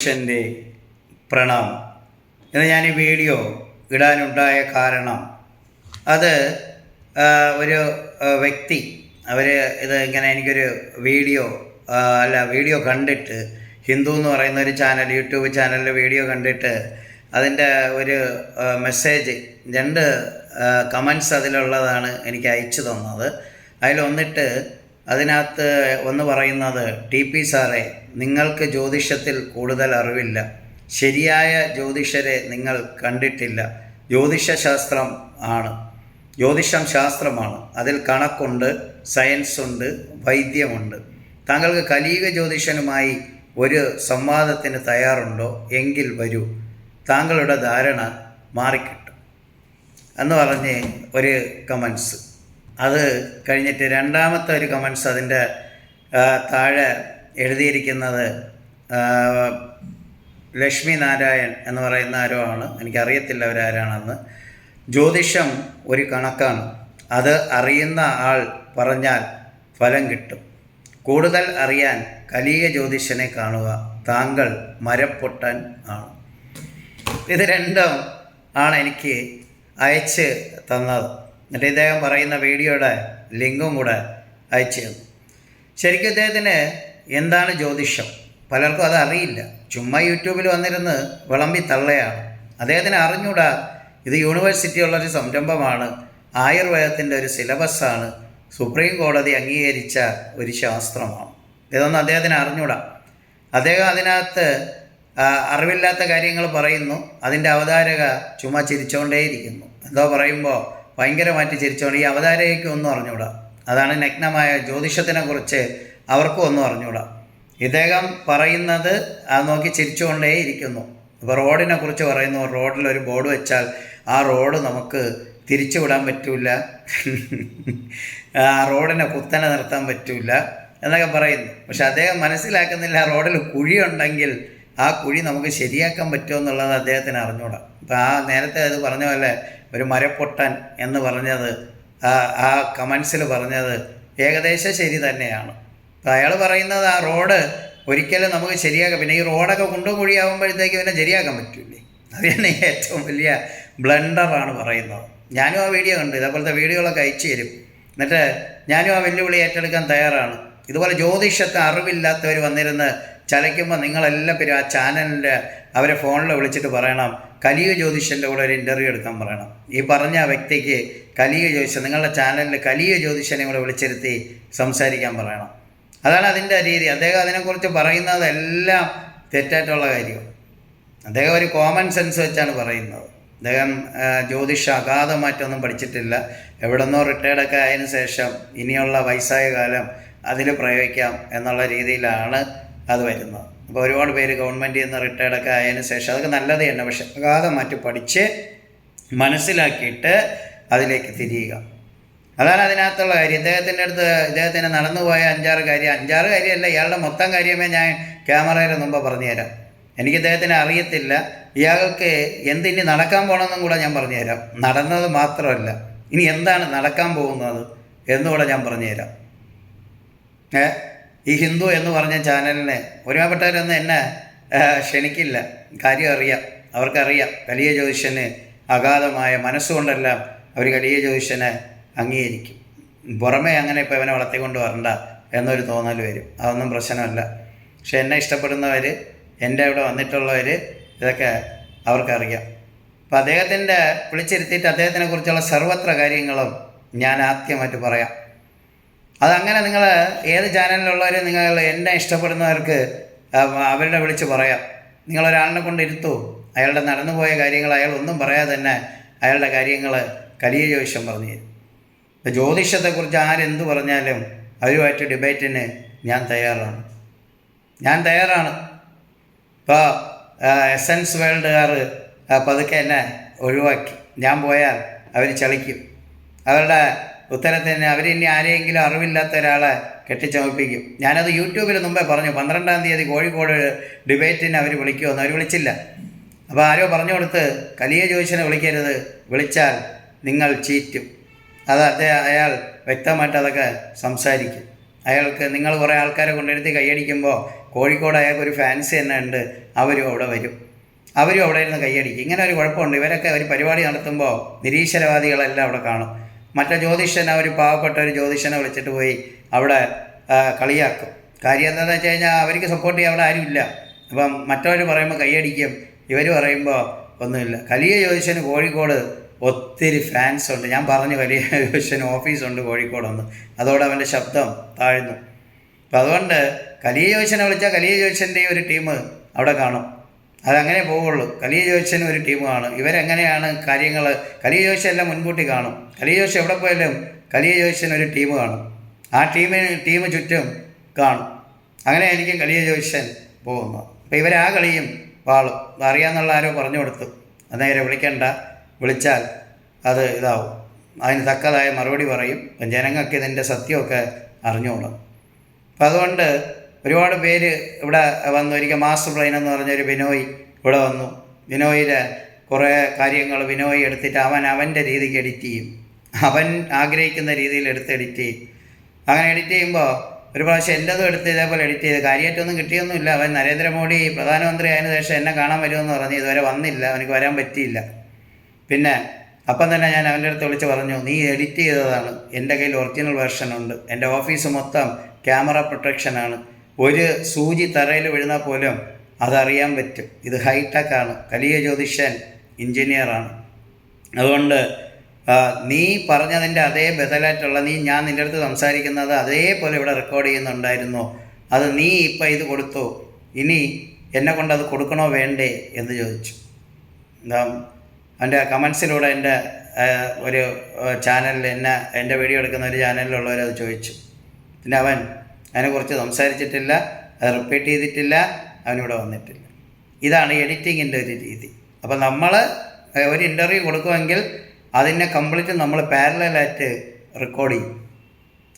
ജ്യോതിഷന്റെ പ്രണാമം. ഇന്ന് ഞാൻ ഈ വീഡിയോ ഇടാനുണ്ടായ കാരണം അത് ഒരു വ്യക്തി അവർ ഇത് ഇങ്ങനെ എനിക്കൊരു വീഡിയോ അല്ല വീഡിയോ കണ്ടിട്ട് ഹിന്ദു എന്ന് പറയുന്ന ഒരു ചാനൽ യൂട്യൂബ് ചാനലിൽ വീഡിയോ കണ്ടിട്ട് അതിന്റെ ഒരു മെസ്സേജ് രണ്ട് കമൻസ് അതിലുള്ളതാണ് എനിക്ക് അയച്ചു തന്നത്. അതിലൊന്നിട്ട് അതിനകത്ത് ഒന്ന് പറയുന്നത് ടി പി സാറേ നിങ്ങൾക്ക് ജ്യോതിഷത്തിൽ കൂടുതൽ അറിവില്ല. ശരിയായ ജ്യോതിഷരെ നിങ്ങൾ കണ്ടിട്ടില്ല. ജ്യോതിഷശാസ്ത്രം ആണ്. ജ്യോതിഷം ശാസ്ത്രമാണ്. അതിൽ കണക്കുണ്ട് സയൻസ് ഉണ്ട് വൈദ്യമുണ്ട്. താങ്കൾക്ക് കലീക ജ്യോതിഷനുമായി ഒരു സംവാദത്തിന് തയ്യാറുണ്ടോ? എങ്കിൽ വരൂ. താങ്കളുടെ ധാരണ മാറിക്കിട്ടും. എന്ന് പറഞ്ഞ് ഒരു കമൻസ്. അത് കഴിഞ്ഞിട്ട് രണ്ടാമത്തെ ഒരു കമൻസ് അതിന്റെ താഴെ എഴുതിയിരിക്കുന്നത് ലക്ഷ്മി നാരായൺ എന്ന് പറയുന്ന ആരോ ആണ്. എനിക്കറിയത്തില്ല അവരാരാണെന്ന് ജ്യോതിഷം ഒരു കണക്കാണ്. അത് അറിയുന്ന ആൾ പറഞ്ഞാൽ ഫലം കിട്ടും. കൂടുതൽ അറിയാൻ കലിയ ജ്യോതിഷനെ കാണുക താങ്കൾ മരപ്പൊട്ടൻ ആണ്. ഇത് രണ്ടും ആണ് എനിക്ക് അയച്ച് തന്നത്. എന്നിട്ട് ഇദ്ദേഹം പറയുന്ന വീഡിയോയുടെ ലിങ്കും കൂടെ അയച്ചു തന്നു. ശരിക്കും ഇദ്ദേഹത്തിന് എന്താണ് ജ്യോതിഷം? പലർക്കും അത് അറിയില്ല. ചുമ്മാ യൂട്യൂബിൽ വന്നിരുന്ന് വിളമ്പി തള്ളയാണ്. അദ്ദേഹത്തിന് അറിഞ്ഞൂടാ ഇത് യൂണിവേഴ്സിറ്റി ഉള്ളൊരു സംരംഭമാണ്. ആയുർവേദത്തിന്റെ ഒരു സിലബസാണ്. സുപ്രീം കോടതി അംഗീകരിച്ച ഒരു ശാസ്ത്രമാണ്. ഇതൊന്നും അദ്ദേഹത്തിന് അറിഞ്ഞൂടാ. അദ്ദേഹം അതിനകത്ത് അറിവില്ലാത്ത കാര്യങ്ങൾ പറയുന്നു. അതിന്റെ അവതാരക ചുമ്മാ ചിരിച്ചുകൊണ്ടേയിരിക്കുന്നു എന്തോ പറയുമ്പോൾ ഭയങ്കരമായിട്ട് ചിരിച്ചുകൊണ്ട് ഈ അവതാരകയ്ക്ക് ഒന്നും അറിഞ്ഞൂടാ. അതാണ് നഗ്നമായ ജ്യോതിഷത്തിനെ കുറിച്ച് അവർക്കും ഒന്നും അറിഞ്ഞൂടാ. ഇദ്ദേഹം പറയുന്നത് അത് നോക്കി ചിരിച്ചുകൊണ്ടേ ഇരിക്കുന്നു. ഇപ്പോൾ റോഡിനെ കുറിച്ച് പറയുന്നു റോഡിൽ ഒരു ബോർഡ് വെച്ചാൽ ആ റോഡ് നമുക്ക് തിരിച്ചു വിടാൻ പറ്റില്ല ആ റോഡിനെ കുത്തനെ നിർത്താൻ പറ്റില്ല എന്നൊക്കെ പറയുന്നു. പക്ഷെ അദ്ദേഹം മനസ്സിലാക്കുന്നില്ല ആ റോഡിൽ കുഴിയുണ്ടെങ്കിൽ ആ കുഴി നമുക്ക് ശരിയാക്കാൻ പറ്റുമോ എന്നുള്ളത് അദ്ദേഹത്തിന് അറിഞ്ഞൂടാ. അപ്പം ആ നേരത്തെ അത് പറഞ്ഞ പോലെ ഒരു മരപ്പൊട്ടൻ എന്ന് പറഞ്ഞത് ആ ആ കമൻസിൽ പറഞ്ഞത് ഏകദേശം ശരി തന്നെയാണ്. അപ്പം അയാൾ പറയുന്നത് ആ റോഡ് ഒരിക്കലും നമുക്ക് ശരിയാക്കാം പിന്നെ ഈ റോഡൊക്കെ കുണ്ടും കുഴിയാകുമ്പോഴത്തേക്ക് പിന്നെ ശരിയാക്കാൻ പറ്റില്ലേ? അത് തന്നെ ഏറ്റവും വലിയ ബ്ലണ്ടറാണ് പറയുന്നത്. ഞാനും ആ വീഡിയോ കണ്ടു ഇതേപോലത്തെ വീഡിയോകളൊക്കെ അയച്ചു തരും. എന്നിട്ട് ഞാനും ആ വെല്ലുവിളി ഏറ്റെടുക്കാൻ തയ്യാറാണ്. ഇതുപോലെ ജ്യോതിഷത്തെ അറിവില്ലാത്തവർ വന്നിരുന്ന് ചലയ്ക്കുമ്പോൾ നിങ്ങളെല്ലാം പേരും ആ ചാനലിന്റെ അവരെ ഫോണിൽ വിളിച്ചിട്ട് പറയണം. കലിയ ജ്യോതിഷന്റെ കൂടെ ഒരു ഇന്റർവ്യൂ എടുക്കാൻ പറയണം. ഈ പറഞ്ഞ വ്യക്തിക്ക് കലിയ ജ്യോതിഷൻ നിങ്ങളുടെ ചാനലിൽ കലിയ ജ്യോതിഷനെ കൂടെ വിളിച്ചിരുത്തി സംസാരിക്കാൻ പറയണം. അതാണ് അതിന്റെ രീതി. അദ്ദേഹം അതിനെക്കുറിച്ച് പറയുന്നതെല്ലാം തെറ്റായിട്ടുള്ള കാര്യം അദ്ദേഹം ഒരു കോമൺ സെൻസ് വെച്ചാണ് പറയുന്നത്. അദ്ദേഹം ജ്യോതിഷ അഗാധമായിട്ടൊന്നും പഠിച്ചിട്ടില്ല. എവിടെ നിന്നോ റിട്ടയർഡൊക്കെ ആയതിനു ശേഷം ഇനിയുള്ള വയസ്സായ കാലം അതിൽ പ്രയോഗിക്കാം എന്നുള്ള രീതിയിലാണ് അത് വരുന്നത് അപ്പോൾ ഒരുപാട് പേര് ഗവൺമെന്റിൽ നിന്ന് റിട്ടയർഡൊക്കെ ആയതിന് ശേഷം അതൊക്കെ നല്ലത് തന്നെ. പക്ഷെ മാറ്റി പഠിച്ച് മനസ്സിലാക്കിയിട്ട് അതിലേക്ക് തിരിയുക. അതാണ് അതിനകത്തുള്ള കാര്യം. ഇദ്ദേഹത്തിന്റെ അടുത്ത് ഇദ്ദേഹത്തിന് നടന്നുപോയ അഞ്ചാറ് കാര്യം. അഞ്ചാറ് കാര്യമല്ല ഇയാളുടെ മൊത്തം കാര്യമേ ഞാൻ ക്യാമറയുടെ മുമ്പ് പറഞ്ഞുതരാം. എനിക്ക് ഇദ്ദേഹത്തിനെ അറിയത്തില്ല. ഇയാൾക്ക് എന്തിനി നടക്കാൻ പോകണമെന്നും കൂടെ ഞാൻ പറഞ്ഞുതരാം. നടന്നത് മാത്രമല്ല ഇനി എന്താണ് നടക്കാൻ പോകുന്നത് എന്നുകൂടെ ഞാൻ പറഞ്ഞുതരാം. ഏ? ഈ ഹിന്ദു എന്ന് പറഞ്ഞ ചാനലിനെ ഒരുമാപ്പെട്ടവരൊന്നും എന്നെ ക്ഷണിക്കില്ല. കാര്യം അറിയാം. അവർക്കറിയാം. കലിയ ജ്യോതിഷന് അഗാധമായ മനസ്സുകൊണ്ടെല്ലാം അവർ കലിയ ജ്യോതിഷനെ അംഗീകരിക്കും. പുറമേ അങ്ങനെ ഇപ്പോൾ ഇവനെ വളർത്തിക്കൊണ്ട് വരണ്ട എന്നൊരു തോന്നൽ വരും. അതൊന്നും പ്രശ്നമല്ല. പക്ഷെ എന്നെ ഇഷ്ടപ്പെടുന്നവർ എന്റെ അവിടെ വന്നിട്ടുള്ളവർ ഇതൊക്കെ അവർക്കറിയാം. അപ്പം അദ്ദേഹത്തിന്റെ വിളിച്ചിരുത്തിയിട്ട് അദ്ദേഹത്തിനെ കുറിച്ചുള്ള സർവത്ര കാര്യങ്ങളും ഞാൻ ആദ്യമായിട്ട് പറയാം. അതങ്ങനെ നിങ്ങൾ ഏത് ചാനലിലുള്ളവർ നിങ്ങൾ എന്നെ ഇഷ്ടപ്പെടുന്നവർക്ക് അവ- അവരുടെ വിളിച്ച് പറയാം. നിങ്ങളൊരാളിനെ കൊണ്ട് ഇരുത്തൂ. അയാളുടെ നടന്നുപോയ കാര്യങ്ങൾ അയാൾ ഒന്നും പറയാതെ തന്നെ അയാളുടെ കാര്യങ്ങൾ കലിയ ജ്യോതിഷം പറഞ്ഞു തരും. ഇപ്പം ജ്യോതിഷത്തെക്കുറിച്ച് ആരെന്ത് പറഞ്ഞാലും അവരുമായിട്ട് ഡിബേറ്റിന് ഞാൻ തയ്യാറാണ്. ഞാൻ തയ്യാറാണ്. ഇപ്പോൾ എസൻസ് വേൾഡുകാർ പതുക്കെ എന്നെ ഒഴിവാക്കി. ഞാൻ പോയാൽ അവർ ചളിക്കും. അവരുടെ ഉത്തരത്തിന് അവരിനി ആരെയെങ്കിലും അറിവില്ലാത്ത ഒരാളെ കെട്ടിച്ചമപ്പിക്കും ഞാനത് യൂട്യൂബിൽ മുമ്പേ പറഞ്ഞു പന്ത്രണ്ടാം തീയതി കോഴിക്കോട് ഡിബേറ്റിന് അവർ വിളിക്കുമെന്ന്. അവർ വിളിച്ചില്ല. അപ്പോൾ ആരോ പറഞ്ഞു കൊടുത്ത് കലിയ ജോയിസിനെ വിളിക്കരുത് വിളിച്ചാൽ നിങ്ങൾ ചീറ്റും. അത് അദ്ദേഹം അയാൾ വ്യക്തമായിട്ട് അതൊക്കെ സംസാരിക്കും. അയാൾക്ക് നിങ്ങൾ കുറേ ആൾക്കാരെ കൊണ്ടിരുത്തി കൈയടിക്കുമ്പോൾ കോഴിക്കോട് അയാൾക്ക് ഒരു ഫാൻസി തന്നെ ഉണ്ട് അവരും അവിടെ വരും. അവരും അവിടെ ഇരുന്ന് കൈയടിക്കും. ഇങ്ങനെ ഒരു കുഴപ്പമുണ്ട്. ഇവരൊക്കെ ഒരു പരിപാടി നടത്തുമ്പോൾ നിരീശ്വരവാദികളെല്ലാം അവിടെ കാണും. മറ്റേ ജ്യോതിഷനെ ഒരു പാവപ്പെട്ട ഒരു ജ്യോതിഷനെ വിളിച്ചിട്ട് പോയി അവിടെ കളിയാക്കും. കാര്യം എന്താണെന്ന് വെച്ച് കഴിഞ്ഞാൽ അവർക്ക് സപ്പോർട്ട് ചെയ്യാൻ അവിടെ ആരുമില്ല. അപ്പം മറ്റവർ പറയുമ്പോൾ കൈയടിക്കും ഇവർ പറയുമ്പോൾ ഒന്നുമില്ല. കലിയ ജ്യോതിഷന് കോഴിക്കോട് ഒത്തിരി ഫാൻസ് ഉണ്ട്. ഞാൻ പറഞ്ഞു കലിയ ജ്യോതിഷന് ഓഫീസുണ്ട് കോഴിക്കോടൊന്ന്. അതോടെ അവന്റെ ശബ്ദം താഴ്ന്നു. അപ്പം അതുകൊണ്ട് കലിയ ജ്യോതിഷനെ വിളിച്ചാൽ കലിയ ജ്യോതിഷന്റെ ഒരു ടീം അവിടെ കാണും. അതങ്ങനെ പോവുള്ളൂ. കലിയ ജ്യോതിഷന് ഒരു കാണും ഇവരെങ്ങനെയാണ് കാര്യങ്ങൾ കലിയ ജ്യോതിഷം എല്ലാം മുൻകൂട്ടി കാണും. കലിയ എവിടെ പോയാലും കലിയ ഒരു ടീം കാണും. ആ ടീമിന് ടീം ചുറ്റും കാണും. അങ്ങനെ ആയിരിക്കും കലിയ ജ്യോതിഷൻ പോകുന്നത് അപ്പോൾ ആ കളിയും വാളും. അറിയാമെന്നുള്ള ആരോ പറഞ്ഞു കൊടുത്തു. അന്നേരം വിളിക്കേണ്ട. വിളിച്ചാൽ അത് ഇതാവും. അതിന് തക്കതായ മറുപടി പറയും. ജനങ്ങൾക്ക് ഇതിന്റെ സത്യമൊക്കെ അറിഞ്ഞോളും അപ്പം അതുകൊണ്ട് ഒരുപാട് പേര് ഇവിടെ വന്നു. ഒരിക്കൽ മാസ്റ്റർ ബ്രെയിൻ എന്ന് പറഞ്ഞൊരു ബിനോയ് ഇവിടെ വന്നു. ബിനോയിലെ കുറേ കാര്യങ്ങൾ ബിനോയ് എടുത്തിട്ട് അവൻ അവന്റെ രീതിക്ക് എഡിറ്റ് ചെയ്യും. അവൻ ആഗ്രഹിക്കുന്ന രീതിയിൽ എടുത്ത് എഡിറ്റ് ചെയ്യും. അങ്ങനെ എഡിറ്റ് ചെയ്യുമ്പോൾ ഒരു പ്രാവശ്യം എന്റെതും എടുത്ത് ഇതേപോലെ എഡിറ്റ് ചെയ്ത് കാര്യമായിട്ടൊന്നും കിട്ടിയൊന്നുമില്ല. അവൻ നരേന്ദ്രമോദി പ്രധാനമന്ത്രി ആയതിനു ശേഷം എന്നെ കാണാൻ വരുമെന്ന് പറഞ്ഞ് ഇതുവരെ വന്നില്ല. അവനക്ക് വരാൻ പറ്റിയില്ല. പിന്നെ അപ്പം തന്നെ ഞാൻ അവന്റെ അടുത്ത് വിളിച്ച് പറഞ്ഞു നീ എഡിറ്റ് ചെയ്തതാണ്. എന്റെ കയ്യിൽ ഒറിജിനൽ വെർഷൻ ഉണ്ട്. എന്റെ ഓഫീസ് മൊത്തം ക്യാമറ പ്രൊട്ടക്ഷനാണ് ഒരു സൂചി തറയിൽ വീഴുന്നാൽ പോലും അതറിയാൻ പറ്റും. ഇത് ഹൈടെക്കാണ് കലിയ ജ്യോതിഷൻ എഞ്ചിനീയറാണ്. അതുകൊണ്ട് നീ പറഞ്ഞതിന്റെ അതേ ബദലായിട്ടുള്ള നീ ഞാൻ നിന്റെ അടുത്ത് സംസാരിക്കുന്നത് അതേപോലെ ഇവിടെ റെക്കോർഡ് ചെയ്യുന്നുണ്ടായിരുന്നു. അത് നീ ഇപ്പം ഇത് കൊടുത്തു. ഇനി എന്നെ കൊണ്ട് അത് കൊടുക്കണോ വേണ്ടേ എന്ന് ചോദിച്ചു. എന്താ എന്റെ കമൻസിലൂടെ എന്റെ ഒരു ചാനലിൽ എന്നെ എന്റെ വീഡിയോ എടുക്കുന്ന ഒരു ചാനലിലുള്ളവരത് ചോദിച്ചു. പിന്നെ അവൻ അതിനെക്കുറിച്ച് സംസാരിച്ചിട്ടില്ല അത് റിപ്പീറ്റ് ചെയ്തിട്ടില്ല അവനിവിടെ വന്നിട്ടില്ല. ഇതാണ് എഡിറ്റിങ്ങിന്റെ ഒരു രീതി. അപ്പോൾ നമ്മൾ ഒരു ഇന്റർവ്യൂ കൊടുക്കുമെങ്കിൽ അതിനെ കംപ്ലീറ്റ് നമ്മൾ പാരലായിട്ട് റെക്കോർഡ് ചെയ്യും.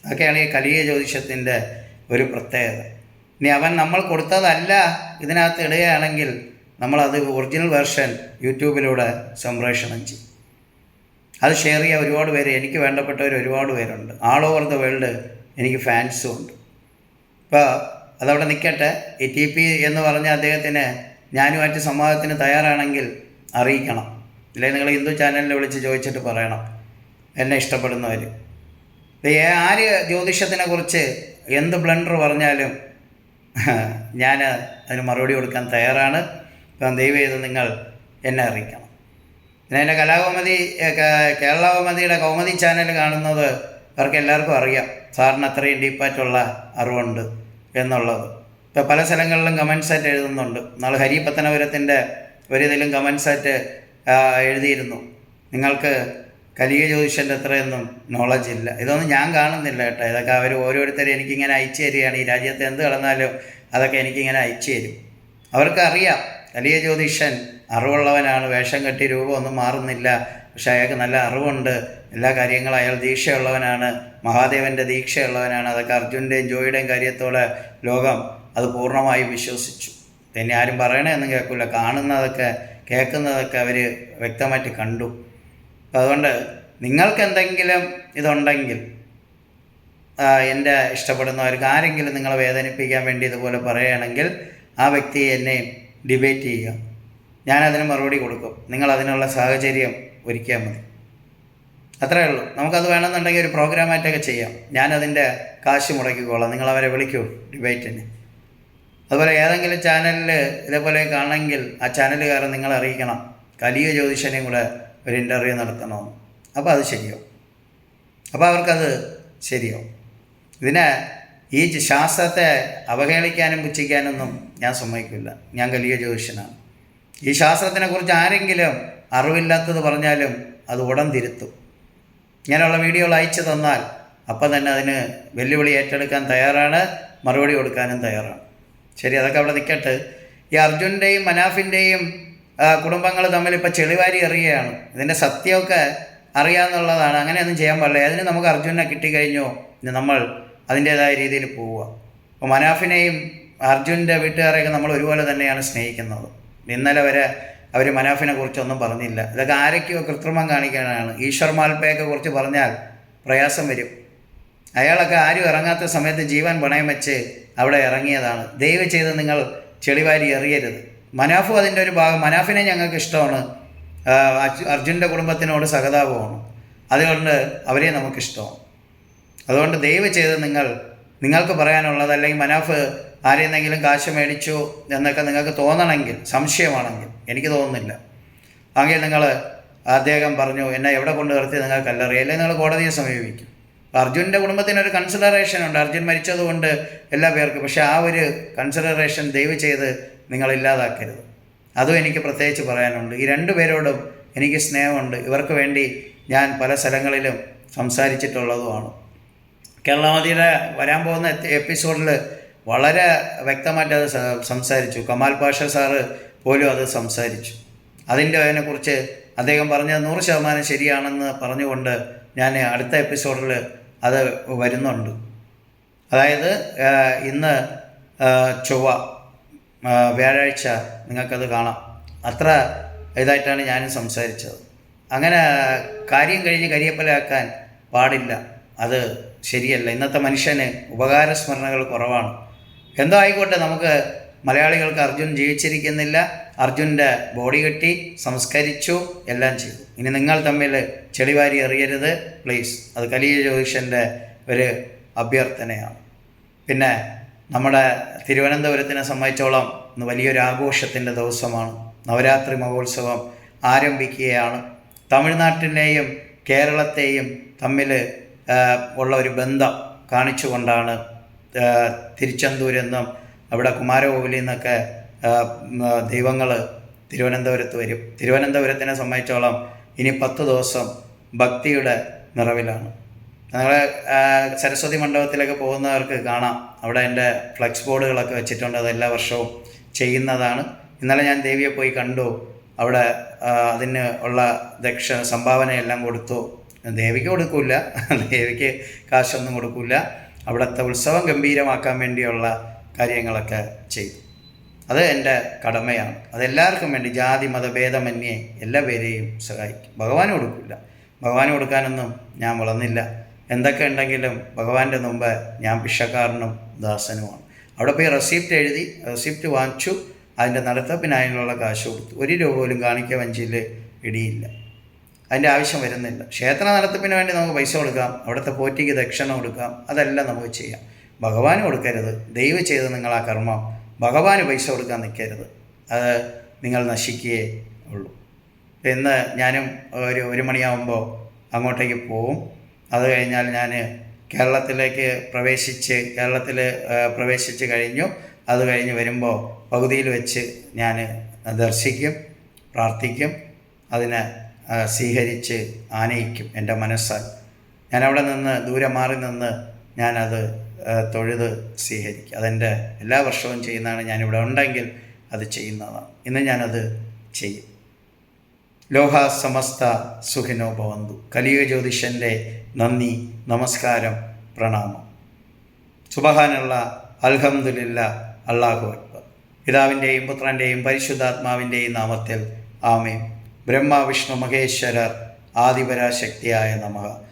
അതൊക്കെയാണ് ഈ കലിയ ജ്യോതിഷത്തിന്റെ ഒരു പ്രത്യേകത. ഇനി അവൻ നമ്മൾ കൊടുത്തതല്ല ഇതിനകത്ത് ഇടുകയാണെങ്കിൽ നമ്മളത് ഒറിജിനൽ വേർഷൻ യൂട്യൂബിലൂടെ സംപ്രേഷണം ചെയ്യും. അത് ഷെയർ ചെയ്യാൻ ഒരുപാട് പേര് എനിക്ക് വേണ്ടപ്പെട്ടവർ ഒരുപാട് പേരുണ്ട്. ആൾ ഓവർ ദ വേൾഡ് എനിക്ക് ഫാൻസും ഉണ്ട്. ഇപ്പോൾ അതവിടെ നിൽക്കട്ടെ ഈ ടി പി എന്ന് പറഞ്ഞ അദ്ദേഹത്തിന് ഞാനുമായിട്ട് സംവാദത്തിന് തയ്യാറാണെങ്കിൽ അറിയിക്കണം. അല്ലെങ്കിൽ നിങ്ങൾ ഹിന്ദു ചാനലിൽ വിളിച്ച് ചോദിച്ചിട്ട് പറയണം. എന്നെ ഇഷ്ടപ്പെടുന്നവർ ആര് ജ്യോതിഷത്തിനെ കുറിച്ച് എന്ത് ബ്ലണ്ടർ പറഞ്ഞാലും ഞാൻ അതിന് മറുപടി കൊടുക്കാൻ തയ്യാറാണ്. ഇപ്പം ദയവ് ചെയ്ത് നിങ്ങൾ എന്നെ അറിയിക്കണം. പിന്നെ എന്റെ കലാകൗമതി കേരളകൗമതിയുടെ കേ- കേരള കൗമുദിയുടെ കൗമുദി ചാനൽ കാണുന്നത് അവർക്ക് എല്ലാവർക്കും അറിയാം. സാറിന് അത്രയും ഡീപ്പായിട്ടുള്ള അറിവുണ്ട്. എന്നുള്ളത്. ഇപ്പോൾ പല സ്ഥലങ്ങളിലും കമൻസ് ആയിട്ട് എഴുതുന്നുണ്ട്. നാളെ ഹരി പത്തനപുരത്തിന്റെ ഒരിതിലും കമൻസ് ആയിട്ട് എഴുതിയിരുന്നു. നിങ്ങൾക്ക് കലിയ ജ്യോതിഷന്റെ അത്രയൊന്നും നോളജ് ഇല്ല. ഇതൊന്നും ഞാൻ കാണുന്നില്ല കേട്ടോ. ഇതൊക്കെ അവർ ഓരോരുത്തരും എനിക്കിങ്ങനെ അയച്ചു തരികയാണ്. ഈ രാജ്യത്ത് എന്ത് കടന്നാലും അതൊക്കെ എനിക്കിങ്ങനെ അയച്ചു തരും. അവർക്കറിയാം കലിയ ജ്യോതിഷൻ അറിവുള്ളവനാണ്. വേഷം കെട്ടി രൂപമൊന്നും മാറുന്നില്ല. പക്ഷേ അയാൾക്ക് നല്ല അറിവുണ്ട്. എല്ലാ കാര്യങ്ങളും അയാൾ ദീക്ഷയുള്ളവനാണ്. മഹാദേവന്റെ ദീക്ഷയുള്ളവനാണ്. അതൊക്കെ അർജുന്റെയും ജോയിയുടെയും കാര്യത്തോടെ ലോകം അത് പൂർണമായും വിശ്വസിച്ചു. പിന്നെ ആരും പറയണമെന്നും കേൾക്കില്ല കാണുന്നതൊക്കെ കേൾക്കുന്നതൊക്കെ അവർ വ്യക്തമായിട്ട് കണ്ടു. അപ്പം അതുകൊണ്ട് നിങ്ങൾക്ക് എന്തെങ്കിലും ഇതുണ്ടെങ്കിൽ എന്റെ ഇഷ്ടപ്പെടുന്നവർക്ക് ആരെങ്കിലും നിങ്ങളെ വേദനിപ്പിക്കാൻ വേണ്ടി ഇതുപോലെ പറയുകയാണെങ്കിൽ ആ വ്യക്തിയെ എന്നെ ഡിബേറ്റ് ചെയ്യുക. ഞാനതിന് മറുപടി കൊടുക്കും. നിങ്ങൾ അതിനുള്ള സാഹചര്യം ഒരുക്കിയാൽ മതി. അത്രയേ ഉള്ളൂ. നമുക്കത് വേണമെന്നുണ്ടെങ്കിൽ ഒരു പ്രോഗ്രാമായിട്ടൊക്കെ ചെയ്യാം. ഞാനതിന്റെ കാശ് മുടക്കിക്കോളാം. നിങ്ങളവരെ വിളിക്കൂ. ഡിബേറ്റിന് അതുപോലെ ഏതെങ്കിലും ചാനലിൽ ഇതേപോലെ കാണണമെങ്കിൽ ആ ചാനലുകാരൻ നിങ്ങളെ അറിയിക്കണം. കലിയ ജ്യോതിഷനെയും കൂടെ ഒരു ഇന്റർവ്യൂ നടത്തണമെന്ന് അപ്പോൾ അത് ശരിയാവും. അപ്പോൾ അവർക്കത് ശരിയാവും. ഇതിനെ ഈ ശാസ്ത്രത്തെ അവഹേളിക്കാനും പുച്ഛിക്കാനൊന്നും ഞാൻ സമ്മതിക്കില്ല. ഞാൻ കലിയ ജ്യോതിഷനാണ്. ഈ ശാസ്ത്രത്തിനെക്കുറിച്ച് ആരെങ്കിലും അറിവില്ലാത്തത് പറഞ്ഞാലും അത് ഉടൻ തിരുത്തും. ഇങ്ങനെയുള്ള വീഡിയോ അയച്ചു തന്നാൽ അപ്പം തന്നെ അതിന് വെല്ലുവിളി ഏറ്റെടുക്കാൻ തയ്യാറാണ് മറുപടി കൊടുക്കാനും തയ്യാറാണ്. ശരി അതൊക്കെ അവിടെ നിൽക്കട്ടെ. ഈ അർജുന്റെയും മനാഫിന്റെയും കുടുംബങ്ങൾ തമ്മിൽ ഇപ്പോൾ ചെളിവാരി എറിയുകയാണ്. ഇതിന്റെ സത്യമൊക്കെ അറിയാമെന്നുള്ളതാണ് അങ്ങനെയൊന്നും ചെയ്യാൻ പാടില്ല. അതിന് നമുക്ക് അർജുനെ കിട്ടിക്കഴിഞ്ഞു ഇനി നമ്മൾ അതിന്റേതായ രീതിയിൽ പോവുക. അപ്പോൾ മനാഫിനെയും അർജുന്റെ വീട്ടുകാരെയൊക്കെ നമ്മൾ ഒരുപോലെ തന്നെയാണ് സ്നേഹിക്കുന്നത്. ഇന്നലെ വരെ അവർ മനാഫിനെ കുറിച്ചൊന്നും പറഞ്ഞില്ല. ഇതൊക്കെ ആരൊക്കെയോ കൃത്രിമം കാണിക്കാനാണ്. ഈശ്വർ മാൽപ്പയൊക്കെ കുറിച്ച് പറഞ്ഞാൽ പ്രയാസം വരും. അയാളൊക്കെ ആരും ഇറങ്ങാത്ത സമയത്ത് ജീവൻ പണയം വെച്ച് അവിടെ ഇറങ്ങിയതാണ്. ദയവ് ചെയ്ത് നിങ്ങൾ ചെളിവാരി എറിയരുത്. മനാഫു അതിന്റെ ഒരു ഭാഗം മനാഫിനെ ഞങ്ങൾക്ക് ഇഷ്ടമാണ്. അർജുന്റെ കുടുംബത്തിനോട് സഹതാപമാണ്. അതുകൊണ്ട് അവരെ നമുക്കിഷ്ടമാണ്. അതുകൊണ്ട് ദയവ് ചെയ്ത് നിങ്ങൾ നിങ്ങൾക്ക് പറയാനുള്ളത് അല്ലെങ്കിൽ മനാഫ് ആരെന്നെങ്കിലും കാശ് മേടിച്ചു എന്നൊക്കെ നിങ്ങൾക്ക് തോന്നണമെങ്കിൽ സംശയമാണെങ്കിൽ എനിക്ക് തോന്നുന്നില്ല. അങ്ങനെ നിങ്ങൾ അദ്ദേഹം പറഞ്ഞു എന്നെ എവിടെ കൊണ്ട് നിർത്തി നിങ്ങൾക്ക് കല്ലറിയാം അല്ലെങ്കിൽ നിങ്ങൾ കോടതിയെ സമീപിക്കും. അർജുന്റെ കുടുംബത്തിനൊരു കൺസിഡറേഷൻ ഉണ്ട്. അർജുൻ മരിച്ചതുകൊണ്ട് എല്ലാ പേർക്കും. പക്ഷേ ആ ഒരു കൺസിഡറേഷൻ ദയവ് ചെയ്ത് നിങ്ങൾ ഇല്ലാതാക്കരുത്. അതും എനിക്ക് പ്രത്യേകിച്ച് പറയാനുണ്ട്. ഈ രണ്ടു പേരോടും എനിക്ക് സ്നേഹമുണ്ട്. ഇവർക്ക് വേണ്ടി ഞാൻ പല സ്ഥലങ്ങളിലും സംസാരിച്ചിട്ടുള്ളതുമാണ്. കേരളമതിയുടെ വരാൻ പോകുന്ന എപ്പിസോഡിൽ വളരെ വ്യക്തമായിട്ട് അത് സംസാരിച്ചു. കമാൽ പാഷ സാറ് പോലും അത് സംസാരിച്ചു. അതിന്റെ അതിനെക്കുറിച്ച് അദ്ദേഹം പറഞ്ഞ നൂറ് ശതമാനം ശരിയാണെന്ന് പറഞ്ഞുകൊണ്ട് ഞാൻ അടുത്ത എപ്പിസോഡിൽ അത് വരുന്നുണ്ട്. അതായത് ഇന്ന് ചൊവ്വ വ്യാഴാഴ്ച നിങ്ങൾക്കത് കാണാം. അത്ര ഇതായിട്ടാണ് ഞാനും സംസാരിച്ചത്. അങ്ങനെ കാര്യം കഴിഞ്ഞ് കരിയപ്പലാക്കാൻ പാടില്ല. അത് ശരിയല്ല. ഇന്നത്തെ മനുഷ്യന് ഉപകാരസ്മരണകൾ കുറവാണ്. എന്തോ ആയിക്കോട്ടെ നമുക്ക് മലയാളികൾക്ക് അർജുൻ ജീവിച്ചിരിക്കുന്നില്ല. അർജുന്റെ ബോഡി കെട്ടി സംസ്കരിച്ചു. എല്ലാം ചെയ്തു. ഇനി നിങ്ങൾ തമ്മിൽ ചെളിവാരി എറിയരുത്. പ്ലീസ് അത് കലിയ ജ്യോതിഷന്റെ ഒരു അഭ്യർത്ഥനയാണ്. പിന്നെ നമ്മുടെ തിരുവനന്തപുരത്തിനെ സംബന്ധിച്ചോളം ഇന്ന് വലിയൊരു ആഘോഷത്തിന്റെ ദിവസമാണ്. നവരാത്രി മഹോത്സവം ആരംഭിക്കുകയാണ്. തമിഴ്നാട്ടിനെയും കേരളത്തെയും തമ്മിൽ ഉള്ള ഒരു ബന്ധം കാണിച്ചുകൊണ്ടാണ് തിരുച്ചെന്തൂരെന്നും അവിടെ കുമാരകോവിലിൽ നിന്നൊക്കെ ദൈവങ്ങൾ തിരുവനന്തപുരത്ത് വരും. തിരുവനന്തപുരത്തിനെ സംബന്ധിച്ചോളം ഇനി പത്ത് ദിവസം ഭക്തിയുടെ നിറവിലാണ്. ഞങ്ങൾ സരസ്വതി മണ്ഡപത്തിലൊക്കെ പോകുന്നവർക്ക് കാണാം. അവിടെ എന്റെ ഫ്ലെക്സ് ബോർഡുകളൊക്കെ വെച്ചിട്ടുണ്ട് അത് എല്ലാ വർഷവും ചെയ്യുന്നതാണ്. ഇന്നലെ ഞാൻ ദേവിയെ പോയി കണ്ടു. അവിടെ അതിന് ഉള്ള ദക്ഷ സംഭാവനയെല്ലാം കൊടുത്തു. ദേവിക്ക് കൊടുക്കില്ല ദേവിക്ക് കാശൊന്നും കൊടുക്കില്ല അവിടുത്തെ ഉത്സവം ഗംഭീരമാക്കാൻ വേണ്ടിയുള്ള കാര്യങ്ങളൊക്കെ ചെയ്തു. അത് എന്റെ കടമയാണ്. അതെല്ലാവർക്കും വേണ്ടി ജാതി മതഭേദമന്യേ എല്ലാ പേരെയും സഹായിക്കും. ഭഗവാന് കൊടുക്കില്ല. ഭഗവാന് കൊടുക്കാനൊന്നും ഞാൻ വളർന്നില്ല. എന്തൊക്കെ ഉണ്ടെങ്കിലും ഭഗവാന്റെ മുമ്പ് ഞാൻ ഭിക്ഷക്കാരനും ദാസനുമാണ്. അവിടെ പോയി റെസിപ്റ്റ് എഴുതി റെസിപ്റ്റ് വാങ്ങിച്ചു അതിന്റെ നടത്തപ്പിനായുള്ള കാശ് കൊടുത്തു. ഒരു രൂപ പോലും കാണിക്ക വഞ്ചിയിൽ ഇടിയില്ല. അതിന്റെ ആവശ്യം വരുന്നില്ല. ക്ഷേത്ര നടത്തിപ്പിന് വേണ്ടി നമുക്ക് പൈസ കൊടുക്കാം. അവിടുത്തെ പോറ്റിക്ക് ദക്ഷിണ കൊടുക്കാം. അതെല്ലാം നമുക്ക് ചെയ്യാം. ഭഗവാന് കൊടുക്കരുത്. ദൈവം ചെയ്ത് നിങ്ങൾ ആ കർമ്മം. ഭഗവാന് പൈസ കൊടുക്കാൻ നിൽക്കരുത്. അത് നിങ്ങൾ നശിക്കുകയേ ഉള്ളൂ. ഇന്ന് ഞാനും ഒരു ഒരു മണിയാകുമ്പോൾ അങ്ങോട്ടേക്ക് പോവും. അത് കഴിഞ്ഞാൽ ഞാൻ കേരളത്തിലേക്ക് പ്രവേശിച്ച് കേരളത്തിൽ പ്രവേശിച്ച് കഴിഞ്ഞു. അത് കഴിഞ്ഞ് വരുമ്പോൾ പകുതിയിൽ വെച്ച് ഞാൻ ദർശിക്കും പ്രാർത്ഥിക്കും. അതിനെ സ്വീകരിച്ച് ആനയിക്കും എന്റെ മനസ്സാൽ. ഞാൻ അവിടെ നിന്ന് ദൂരെ മാറി നിന്ന് ഞാനത് തൊഴുത് സ്വീകരിക്കുക. അതെന്റെ എല്ലാ വർഷവും ചെയ്യുന്നതാണ് ഞാനിവിടെ ഉണ്ടെങ്കിൽ അത് ചെയ്യുന്നതാണ്. ഇന്ന് ഞാനത് ചെയ്യും. ലോഹ സമസ്ത സുഖിനോ ഭവന്തു. കലിയ ജ്യോതിഷന്റെ നന്ദി നമസ്കാരം പ്രണാമം. സുബഹാനുള്ള അൽഹമുല്ല അള്ളാഹു അക്ബർ. പിതാവിന്റെയും പുത്രന്റെയും പരിശുദ്ധാത്മാവിന്റെയും നാമത്തിൽ ആമേ ബ്രഹ്മ വിഷ്ണു മഹേശ്വരർ ആദിപരാശക്തിയായ നമഃ.